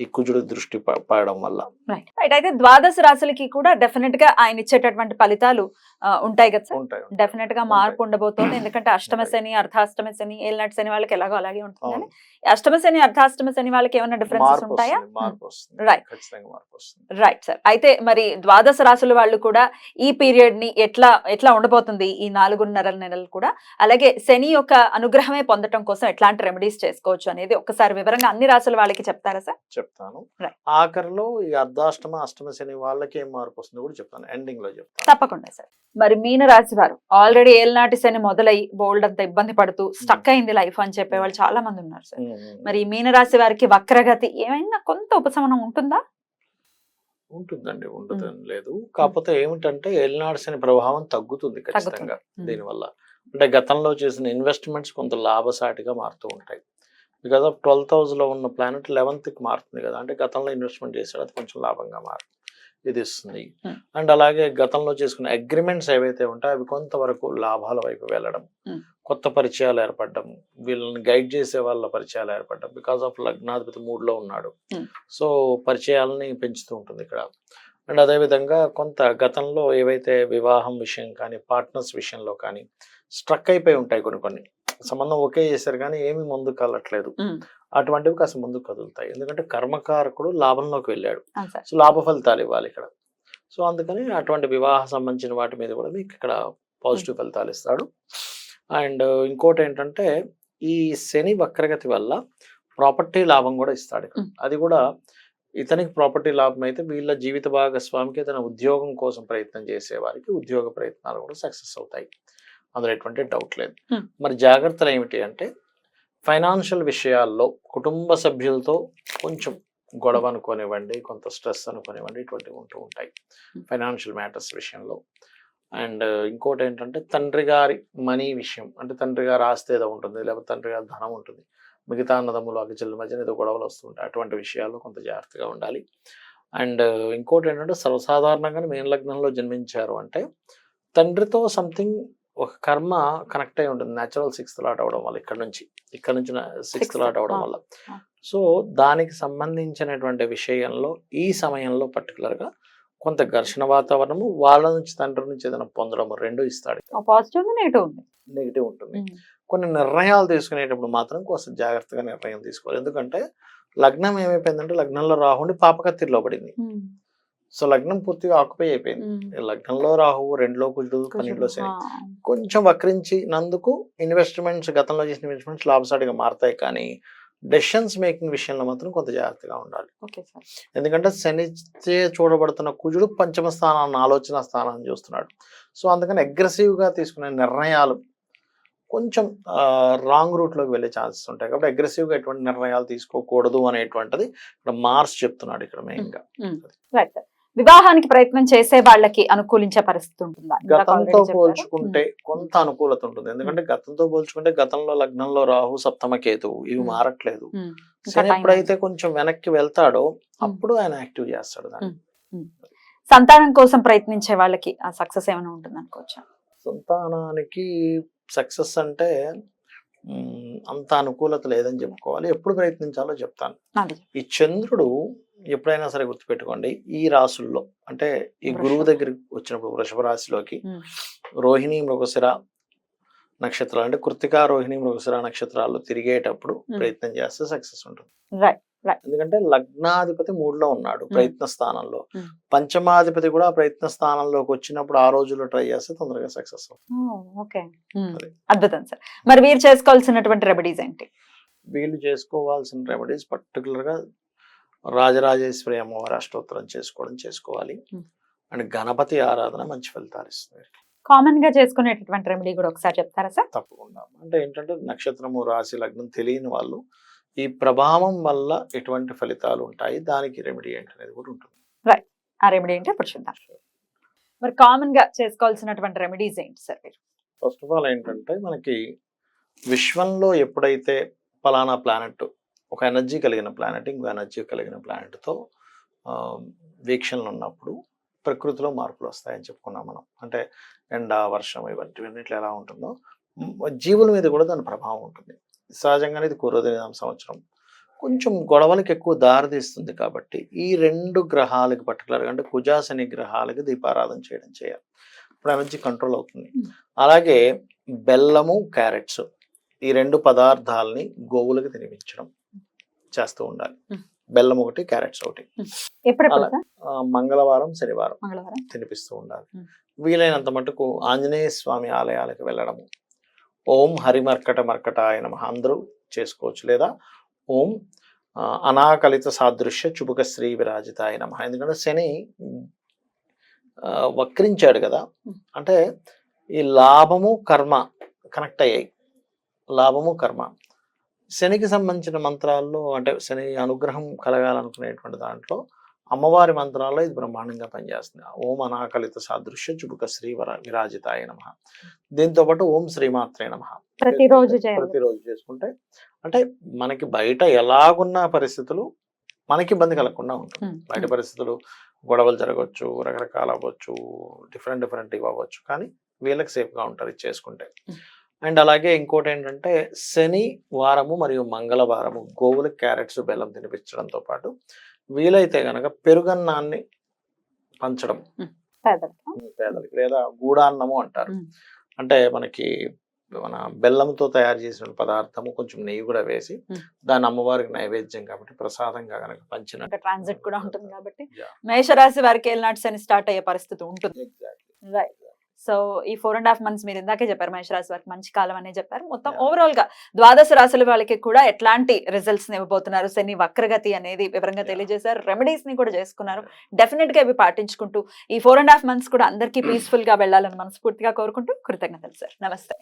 ఈ కుజుడు దృష్టి పడడం వల్ల. రైట్ అయితే ద్వాదశ రాశులకి కూడా డెఫినెట్గా ఆయన ఇచ్చేటటువంటి ఫలితాలు ఉంటాయి కదా సార్? డెఫినెట్గా మార్పు ఉండబోతోంది. ఎందుకంటే అష్టమ శని అర్ధాష్టమ శని ఏళ్ళనాటి శని వాళ్ళకి ఎలాగో అలాగే ఉంటుంది కానీ అష్టమ శని అర్ధాష్టమ శని వాళ్ళకి ఏమైనా డిఫరెన్సెస్ ఉంటాయా? వస్తుంది రైట్ సార్ అయితే మరి ద్వాదశ రాశుల వాళ్ళు కూడా ఈ పీరియడ్ని ఎట్లా ఎట్లా ఉండబోతుంది ఈ నాలుగున్నర నెలలు కూడా? అలాగే శని యొక్క అనుగ్రహమే పొందటం కోసం ఎట్లాంటి రెమెడీస్ చేసుకోవచ్చు అనేది ఒక్కసారి వివరంగా అన్ని రాశుల వాళ్ళకి చెప్తారా సార్ చెప్తాను. ఆఖరిలో ఈ అర్ధాష్టమ అష్టమ శని వాళ్ళకి ఏం మార్పు వస్తుందో కూడా చెప్తాను. ఎండింగ్లో చెప్తాను. తప్పకుండా సార్ మరి మీన రాశి వారు ఆల్రెడీ ఏళ్ళనాటి శని మొదలై బోల్డ్ అంత ఇబ్బంది పడుతూ స్టక్ అయింది లైఫ్ అని చెప్పే వాళ్ళు చాలా మంది ఉన్నారు సార్. మరి ఈ మీన రాశి వారికి వక్రగతి ఏమైనా కొంత ఉపశమనం ఉంటుందా? ఉంటుందండి ఉండదని లేదు. కాకపోతే ఏమిటంటే ఏలినాడు శని ప్రభావం తగ్గుతుంది ఖచ్చితంగా. దీనివల్ల. అంటే గతంలో చేసిన ఇన్వెస్ట్మెంట్స్ కొంత లాభసాటిగా మారుతూ ఉంటాయి. బికాస్ ఆఫ్ ట్వెల్త్ హౌస్లో ఉన్న ప్లానెట్ లెవెన్త్కి మారుతుంది కదా. అంటే గతంలో ఇన్వెస్ట్మెంట్ చేశాడు అది కొంచెం లాభంగా మారుతుంది. ఇది ఇస్తుంది. అండ్ అలాగే గతంలో చేసుకున్న అగ్రిమెంట్స్ ఏవైతే ఉంటాయో అవి కొంతవరకు లాభాల వైపు వెళ్ళడం. కొత్త పరిచయాలు ఏర్పడడం వీళ్ళని గైడ్ చేసే వాళ్ళ పరిచయాలు ఏర్పడడం బికాస్ ఆఫ్ లగ్నాధిపతి మూడ్లో ఉన్నాడు. సో పరిచయాలని పెంచుతూ ఉంటుంది ఇక్కడ అండ్ అదేవిధంగా కొంత గతంలో ఏవైతే వివాహం విషయం కానీ పార్ట్నర్స్ విషయంలో కానీ స్ట్రక్ అయిపోయి ఉంటాయి కొన్ని కొన్ని సంబంధం ఒకే చేశారు కానీ ఏమి ముందుకు కలట్లేదు. అటువంటివి కాస్త ముందుకు కదులుతాయి. ఎందుకంటే కర్మకారకుడు లాభంలోకి వెళ్ళాడు. సో లాభ ఫలితాలు ఇవ్వాలి ఇక్కడ. సో అందుకని అటువంటి వివాహ సంబంధించిన వాటి మీద కూడా మీకు ఇక్కడ పాజిటివ్ ఫలితాలు ఇస్తాడు. అండ్ ఇంకోటి ఏంటంటే ఈ శని వక్రగతి వల్ల ప్రాపర్టీ లాభం కూడా ఇస్తాడు. అది కూడా ఇతనికి ప్రాపర్టీ లాభం అయితే వీళ్ళ జీవిత భాగస్వామికి ఏదైనా ఉద్యోగం కోసం ప్రయత్నం చేసే వారికి ఉద్యోగ ప్రయత్నాలు కూడా సక్సెస్ అవుతాయి. అందులో ఎటువంటి డౌట్ లేదు Hmm. మరి జాగ్రత్తలు ఏమిటి అంటే ఫైనాన్షియల్ విషయాల్లో కుటుంబ సభ్యులతో కొంచెం గొడవ అనుకోనివ్వండి కొంత స్ట్రెస్ అనుకోనివ్వండి ఇటువంటివి ఉంటూ ఉంటాయి Hmm. ఫైనాన్షియల్ మ్యాటర్స్ విషయంలో అండ్ ఇంకోటి ఏంటంటే తండ్రి గారి మనీ విషయం అంటే తండ్రి గారి ఆస్తి ఏదో ఉంటుంది లేకపోతే తండ్రి గారి ధనం ఉంటుంది మిగతా అన్నదమ్ములు అక్కచెల్లెల మధ్యన ఏదో గొడవలు వస్తుంటాయి అటువంటి విషయాల్లో కొంత జాగ్రత్తగా ఉండాలి అండ్ ఇంకోటి ఏంటంటే సర్వసాధారణంగా మెయిన్ లగ్నంలో జన్మించారు అంటే తండ్రితో సంథింగ్ ఒక కర్మ కనెక్ట్ అయి ఉంటుంది. న్యాచురల్ సిక్స్త్ లాట్ అవడం వల్ల ఇక్కడ నుంచి. ఇక్కడ నుంచి సిక్స్త్ లాట్ అవడం వల్ల. సో దానికి సంబంధించినటువంటి విషయంలో ఈ సమయంలో particular గా కొంత ఘర్షణ వాతావరణము వాళ్ళ నుంచి తండ్రి నుంచి ఏదైనా పొందడము రెండు ఇస్తాడు. పాజిటివ్ నెగిటివ్ ఉంది. నెగిటివ్ ఉంటుంది. కొన్ని నిర్ణయాలు తీసుకునేటప్పుడు మాత్రం కొంచెం జాగ్రత్తగా నిర్ణయం తీసుకోవాలి. ఎందుకంటే లగ్నం ఏమైపోయిందంటే లగ్నంలో రాహుండి పాపకత్తిరిలో పడింది. సో లగ్నం పూర్తిగా ఆక్యుపై అయిపోయింది. లగ్నంలో రాహు రెండులో కుజుడు పన్నెండులో శని. కొంచెం వక్రించినందుకు ఇన్వెస్ట్మెంట్స్ గతంలో చేసిన ఇన్వెస్ట్మెంట్స్ లాభసాటిగా మారతాయి. కానీ డెసిషన్స్ మేకింగ్ విషయంలో మాత్రం కొంత జాగ్రత్తగా ఉండాలి. ఎందుకంటే శని చూడబడుతున్న కుజుడు పంచమ స్థానాన్ని ఆలోచన స్థానాన్ని చూస్తున్నాడు. సో అందుకని aggressive గా తీసుకునే నిర్ణయాలు కొంచెం రాంగ్ రూట్లోకి వెళ్ళే ఛాన్సెస్ ఉంటాయి. కాబట్టి aggressive గా ఎటువంటి నిర్ణయాలు తీసుకోకూడదు అనేటువంటిది ఇక్కడ మార్స్ చెప్తున్నాడు ఇక్కడ మెయిన్గా రైట్ వివాహానికి ప్రయత్నం చేసే వాళ్ళకి అనుకూలించే పరిస్థితి ఉంటుందా? గతంతో. పోల్చుకుంటే కొంత అనుకూలత ఉంటుంది. ఎందుకంటే గతంతో పోల్చుకుంటే గతంలో లగ్నంలో రాహు సప్తమ కేతువు ఇవి. మారట్లేదు. time ఎప్పుడైతే కొంచెం వెనక్కి వెళ్తాడో అప్పుడు ఆయన యాక్టివ్ చేస్తాడు దాన్ని. సంతానం కోసం ప్రయత్నించే వాళ్ళకి ఆ సక్సెస్ ఏమైనా ఉంటుంది అనుకోవచ్చా? సంతానానికి సక్సెస్ అంటే అంత అనుకూలత లేదని చెప్పుకోవాలి. ఎప్పుడు ప్రయత్నించాలో చెప్తాను. ఈ చంద్రుడు ఎప్పుడైనా సరే గుర్తుపెట్టుకోండి ఈ రాసుల్లో అంటే ఈ గురువు. దగ్గరికి వచ్చినప్పుడు వృషభ రాశిలోకి. రోహిణి మృగశిర నక్షత్రాలు అంటే కృతిక రోహిణి మృగశిర నక్షత్రాలు తిరిగేటప్పుడు. ప్రయత్నం చేస్తే సక్సెస్ ఉంటుంది ఎందుకంటే లగ్నాధిపతి మూడులో ఉన్నాడు. ప్రయత్న స్థానంలో. పంచమాధిపతి కూడా ప్రయత్న స్థానంలోకి వచ్చినప్పుడు ఆ రోజుల్లో ట్రై చేస్తే తొందరగా సక్సెస్. అద్భుతం సార్ మరి వీరు చేసుకోవాల్సినటువంటి రెమెడీస్ ఏంటి వీళ్ళు చేసుకోవాల్సిన రెమెడీస్ పర్టికులర్గా రాజరాజేశ్వరి అమ్మవారి అష్టోత్తరం చేసుకోవడం చేసుకోవాలి. అండ్ గణపతి ఆరాధన మంచి ఫలితాలు ఇస్తుంది. కామన్గా చేసుకునేటటువంటి రెమెడీ కూడా ఒకసారి చెప్తారా సార్? తప్పకుండా. అంటే ఏంటంటే నక్షత్రము రాశి లగ్నం తెలియని వాళ్ళు ఈ ప్రభావం వల్ల ఎటువంటి ఫలితాలు ఉంటాయి? దానికి రెమెడీ ఏంటి అనేది కూడా ఉంటుంది. ఆ రెమెడీ ఏంటి ఇప్పుడు చూద్దాం. మరి కామన్గా చేసుకోవాల్సినటువంటి రెమెడీస్ ఏంటి సార్ మీరు? ఫస్ట్ ఆఫ్ ఆల్ ఏంటంటే మనకి విశ్వంలో ఎప్పుడైతే పలానా ప్లానెట్ ఒక ఎనర్జీ కలిగిన ప్లానెట్ ఇంకో ఎనర్జీ కలిగిన ప్లానెట్తో వీక్షణలు ఉన్నప్పుడు ప్రకృతిలో మార్పులు వస్తాయని చెప్పుకున్నాం మనం. అంటే ఎండ వర్షం ఇవన్నిటిలో ఎలా ఉంటుందో జీవుల మీద కూడా దాని ప్రభావం ఉంటుంది. సహజంగానే ఇది పూర్వదిన సంవత్సరం. కొంచెం గొడవలకు ఎక్కువ దారితీస్తుంది కాబట్టి ఈ రెండు గ్రహాలకు పర్టికులర్గా అంటే కుజాశని గ్రహాలకి దీపారాధన చేయడం చేయాలి. ఇప్పుడు ఎనర్జీ కంట్రోల్ అవుతుంది. అలాగే బెల్లము క్యారెట్స్ ఈ రెండు పదార్థాలని గోవులకు తినిపించడం. చేస్తూ ఉండాలి. బెల్లం ఒకటి క్యారెట్స్ ఒకటి. మంగళవారం శనివారం తినిపిస్తూ ఉండాలి. వీలైనంత మటుకు ఆంజనేయ స్వామి ఆలయాలకు వెళ్ళడము ఓం హరిమర్కట మర్కటాయ నమః అందరూ చేసుకోవచ్చు. లేదా ఓం అనాకలిత సాదృశ్య చుబుక శ్రీ విరాజితాయ నమః. ఎందుకంటే శని వక్రించాడు కదా. అంటే ఈ లాభము కర్మ కనెక్ట్ అయ్యాయి. లాభము కర్మ. శనికి సంబంధించిన మంత్రాల్లో అంటే శని అనుగ్రహం కలగాలనుకునేటువంటి దాంట్లో అమ్మవారి మంత్రాల్లో ఇది బ్రహ్మాండంగా పనిచేస్తుంది. ఓం అనాకలిత సాదృశ్య చుబుక శ్రీ వర విరాజితాయ నమ. దీంతో పాటు ఓం శ్రీమాత్రే నమ. ప్రతిరోజు ప్రతిరోజు చేసుకుంటే అంటే మనకి బయట ఎలాగున్న పరిస్థితులు మనకి ఇబ్బంది కలగకుండా ఉంటుంది. బయట. పరిస్థితులు గొడవలు జరగవచ్చు రకరకాల అవ్వచ్చు డిఫరెంట్ డిఫరెంట్ ఇవి అవ్వచ్చు కానీ వీళ్ళకి సేఫ్గా ఉంటారు ఇది చేసుకుంటే. అండ్ అలాగే ఇంకోటి ఏంటంటే శని వారము మరియు మంగళవారము గోవులకు క్యారెట్స్ బెల్లం తినిపించడంతో పాటు వీలైతే గనక పెరుగన్నాన్ని పంచడం పేదలకా? లేదా గూడాన్నము అంటారు. అంటే మనకి మన బెల్లంతో తయారు చేసిన పదార్థము కొంచెం నెయ్యి కూడా వేసి. దాన్ని అమ్మవారికి నైవేద్యం కాబట్టి ప్రసాదంగా కనుక పంచిన ట్రాన్సిట్ కూడా ఉంటుంది కాబట్టి. మేషరాశి వారికి అని స్టార్ట్ అయ్యే పరిస్థితి ఉంటుంది సో ఈ ఫోర్ అండ్ హాఫ్ మంత్స్ మీరు ఇందాకే చెప్పారు మేషరాశి వారికి మంచి కాలం అనే చెప్పారు. మొత్తం. ఓవరాల్గా ద్వాదశ రాశుల వాళ్ళకి కూడా ఎట్లాంటి రిజల్ట్స్ ఇవ్వబోతున్నారు? శని వక్రగతి అనేది వివరంగా. తెలియజేశారు. రెమెడీస్ని కూడా చేసుకున్నారు. డెఫినెట్గా ఇవి పాటించుకుంటూ ఈ ఫోర్ అండ్ హాఫ్ మంత్స్ కూడా అందరికీ పీస్ఫుల్గా వెళ్ళాలని మనస్ఫూర్తిగా కోరుకుంటూ కృతజ్ఞతలు సార్ నమస్తే.